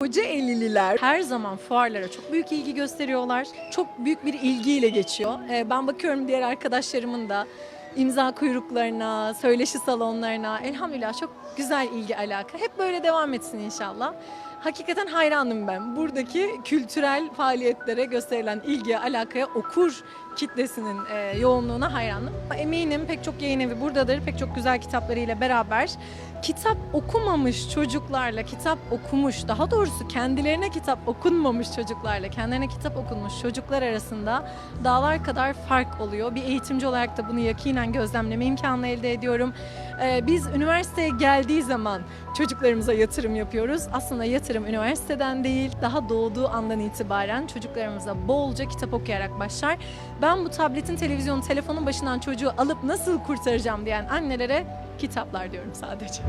Kocaelililer her zaman fuarlara çok büyük ilgi gösteriyorlar. Çok büyük bir ilgiyle geçiyor. Ee, Ben bakıyorum diğer arkadaşlarımın da imza kuyruklarına, söyleşi salonlarına. Elhamdülillah çok güzel ilgi alaka. Hep böyle devam etsin inşallah. Hakikaten hayranım ben. Buradaki kültürel faaliyetlere gösterilen ilgiye, alakaya, okur kitlesinin e, yoğunluğuna hayranım. Eminim pek çok yayın evi buradadır. Pek çok güzel kitaplarıyla beraber kitap okumamış çocuklarla kitap okumuş, daha doğrusu kendilerine kitap okunmamış çocuklarla, kendilerine kitap okunmuş çocuklar arasında dağlar kadar fark oluyor. Bir eğitimci olarak da bunu yakinen gözlemleme imkanı elde ediyorum. Ee, biz üniversiteye geldiği zaman çocuklarımıza yatırım yapıyoruz. Aslında yatırım üniversiteden değil, daha doğduğu andan itibaren çocuklarımıza bolca kitap okuyarak başlar. Ben bu tabletin, televizyonun, telefonun başından çocuğu alıp nasıl kurtaracağım diyen annelere kitaplar diyorum sadece.